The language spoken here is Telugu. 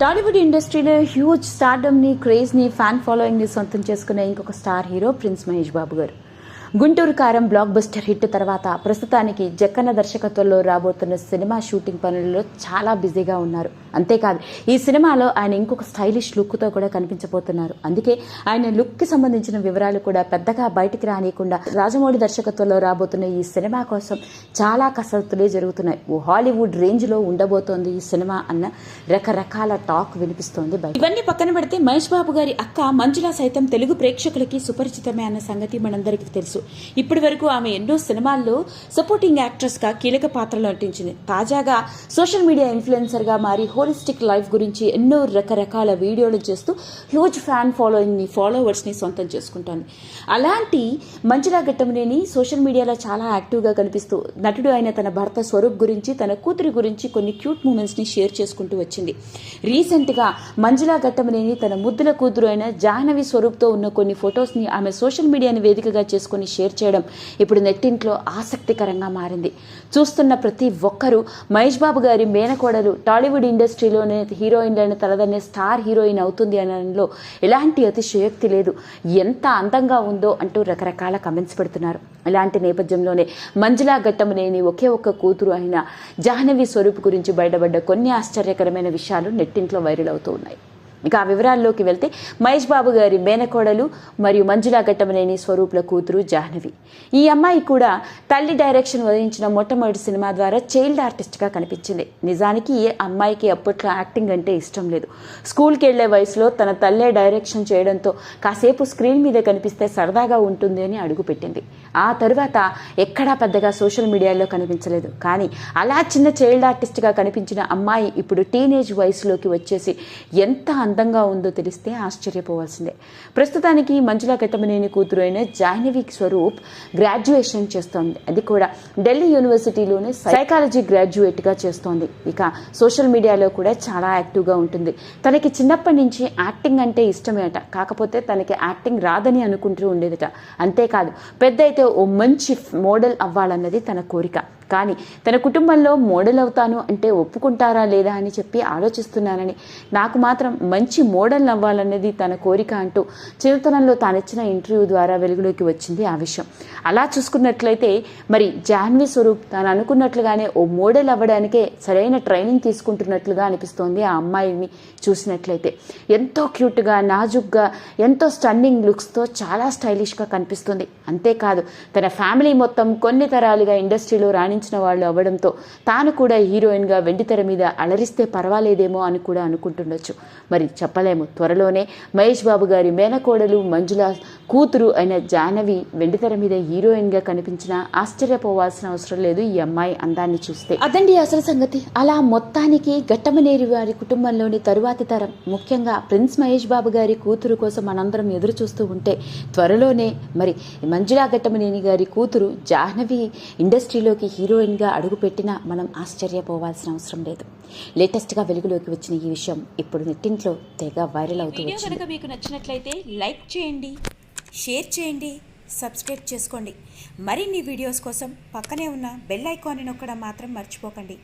టాలీవుడ్ ఇండస్ట్రీలో హ్యూజ్ స్టార్డమ్ని క్రేజ్ని ఫ్యాన్ ఫాలోయింగ్ని సొంతం చేసుకునే ఇంకొక star hero prince Mahesh Babu garu. Guntur Kaaram block buster hit తర్వాత ప్రస్తుతానికి జక్కన్న దర్శకత్వంలో రాబోతున్న సినిమా షూటింగ్ పనుల్లో చాలా బిజీగా ఉన్నారు. అంతేకాదు ఈ సినిమాలో ఆయన ఇంకొక స్టైలిష్ లుక్తో కూడా కనిపించబోతున్నారు. అందుకే ఆయన లుక్కి సంబంధించిన వివరాలు కూడా పెద్దగా బయటికి రానియకుండా రాజమౌళి దర్శకత్వంలో రాబోతున్న ఈ సినిమా కోసం చాలా కసరత్తులే జరుగుతున్నాయి. ఓ హాలీవుడ్ రేంజ్లో ఉండబోతోంది ఈ సినిమా అన్న రకరకాల టాక్ వినిపిస్తోంది బయట. ఇవన్నీ పక్కన పెడితే మహేష్ బాబు గారి అక్క మంజుల సైతం తెలుగు ప్రేక్షకులకి సుపరిచితమే అన్న సంగతి మనందరికీ తెలుసు. ఇప్పటి వరకు ఆమె ఎన్నో సినిమాల్లో సపోర్టింగ్ యాక్ట్రెస్గా కీలక పాత్రలు నటించింది. తాజాగా సోషల్ మీడియా ఇన్ఫ్లుయెన్సర్గా మారి హోలిస్టిక్ లైఫ్ గురించి ఎన్నో రకరకాల వీడియోలు చేస్తూ హ్యూజ్ ఫ్యాన్ ఫాలోయింగ్ని ఫాలోవర్స్ని సొంతం చేసుకుంటాను అలాంటి మంజులా ఘట్టమనేని సోషల్ మీడియాలో చాలా యాక్టివ్గా కనిపిస్తూ నటుడు అయిన తన భర్త స్వరూప్ గురించి తన కూతురి గురించి కొన్ని క్యూట్ మూమెంట్స్ని షేర్ చేసుకుంటూ వచ్చింది. రీసెంట్గా మంజులా ఘట్టమనేని తన ముద్దుల కూతురు అయిన జాహ్నవి స్వరూప్తో ఉన్న కొన్ని ఫొటోస్ని ఆమె సోషల్ మీడియాని వేదికగా చేసుకుని షేర్ చేయడం ఇప్పుడు నెట్టింట్లో ఆసక్తికరంగా మారింది. చూస్తున్న ప్రతి ఒక్కరూ మహేష్ బాబు గారి మేనకోడలు టాలీవుడ్ ఇండస్ట్రీలోనే హీరోయిన్లను తలదన్నే స్టార్ హీరోయిన్ అవుతుంది అనడంలో ఎలాంటి అతిశయోక్తి లేదు. ఎంత అందంగా ఉందో అంటూ రకరకాల కమెంట్స్ పెడుతున్నారు. ఇలాంటి నేపథ్యంలోనే మంజులా ఘట్టమనేని ఒకే ఒక్క కూతురు అయిన జాహ్నవి స్వరూప్ గురించి బయటపడ్డ కొన్ని ఆశ్చర్యకరమైన విషయాలు నెట్టింట్లో వైరల్ అవుతూ ఉన్నాయి. ఇక ఆ వివరాల్లోకి వెళ్తే మహేష్ బాబు గారి మేనకోడలు మరియు మంజులా ఘట్టమనేని స్వరూపుల కూతురు జాహ్నవి. ఈ అమ్మాయి కూడా తల్లి డైరెక్షన్ వహించిన మొట్టమొదటి సినిమా ద్వారా చైల్డ్ ఆర్టిస్ట్గా కనిపించింది. నిజానికి ఏ అమ్మాయికి అప్పట్లో యాక్టింగ్ అంటే ఇష్టం లేదు. స్కూల్కి వెళ్ళే వయసులో తన తల్లే డైరెక్షన్ చేయడంతో కాసేపు స్క్రీన్ మీద కనిపిస్తే సరదాగా ఉంటుంది అని అడుగుపెట్టింది. ఆ తరువాత ఎక్కడా పెద్దగా సోషల్ మీడియాలో కనిపించలేదు. కానీ అలా చిన్న చైల్డ్ ఆర్టిస్ట్గా కనిపించిన అమ్మాయి ఇప్పుడు టీనేజ్ వయసులోకి వచ్చేసి ఎంత అందంగా ఉందో తెలిస్తే ఆశ్చర్యపోవాల్సిందే. ప్రస్తుతానికి మంజులా కట్టమనేని కూతురు అయిన జాహ్నవి స్వరూప్ గ్రాడ్యుయేషన్ చేస్తోంది. అది కూడా ఢిల్లీ యూనివర్సిటీలోనే సైకాలజీ గ్రాడ్యుయేట్గా చేస్తోంది. ఇక సోషల్ మీడియాలో కూడా చాలా యాక్టివ్గా ఉంటుంది. తనకి చిన్నప్పటి నుంచి యాక్టింగ్ అంటే ఇష్టమే అట కాకపోతే తనకి యాక్టింగ్ రాదని అనుకుంటూ ఉండేదట. అంతేకాదు పెద్ద అయితే ఓ మంచి మోడల్ అవ్వాలన్నది తన కోరిక. కానీ తన కుటుంబంలో మోడల్ అవుతాను అంటే ఒప్పుకుంటారా లేదా అని చెప్పి ఆలోచిస్తున్నానని. నాకు మాత్రం మంచి మోడల్ అవ్వాలన్నది తన కోరిక అంటూ చిన్నతనంలో తానిచ్చిన ఇంటర్వ్యూ ద్వారా వెలుగులోకి వచ్చింది ఆ విషయం. అలా చూసుకున్నట్లయితే మరి జాహ్నవి స్వరూప్ తాను అనుకున్నట్లుగానే ఓ మోడల్ అవ్వడానికే సరైన ట్రైనింగ్ తీసుకుంటున్నట్లుగా అనిపిస్తోంది ఆ అమ్మాయిని చూసినట్లయితే. ఎంతో క్యూట్గా నాజుగ్గా ఎంతో స్టన్నింగ్ లుక్స్తో చాలా స్టైలిష్గా కనిపిస్తుంది. అంతేకాదు తన ఫ్యామిలీ మొత్తం కొన్ని తరాలుగా ఇండస్ట్రీలో రాణించిన వాళ్ళు అవ్వడంతో తాను కూడా హీరోయిన్గా వెండితెర మీద అలరిస్తే పర్వాలేదేమో అని కూడా అనుకుంటుండొచ్చు. మరి చెప్పలేము. త్వరలోనే మహేష్ బాబు గారి మేనకోడలు మంజుల కూతురు అయిన జాహ్నవి వెండితెర మీద హీరోయిన్గా కనిపించినా ఆశ్చర్యపోవాల్సిన అవసరం లేదు ఈ అమ్మాయి అందాన్ని చూస్తే. అదండి అసలు సంగతి. అలా మొత్తానికి గట్టమనేరి వారి కుటుంబంలోని తరువాతి తరం ముఖ్యంగా ప్రిన్స్ మహేష్ బాబు గారి కూతురు కోసం మనందరం ఎదురు చూస్తూ ఉంటే త్వరలోనే మరి మంజులా గట్టమనేని గారి కూతురు జాహ్నవి ఇండస్ట్రీలోకి హీరోయిన్గా అడుగుపెట్టినా మనం ఆశ్చర్యపోవాల్సిన అవసరం లేదు. లేటెస్ట్గా వెలుగులోకి వచ్చిన ఈ విషయం ఇప్పుడు నెట్టింట్లో తెగ వైరల్ అవుతూ వచ్చింది. కనుక మీకు నచ్చినట్లయితే లైక్ చేయండి షేర్ చేయండి సబ్స్క్రైబ్ చేసుకోండి. మరిన్ని వీడియోస్ కోసం పక్కనే ఉన్న బెల్ ఐకాన్ని నొక్కడం మాత్రం మర్చిపోకండి.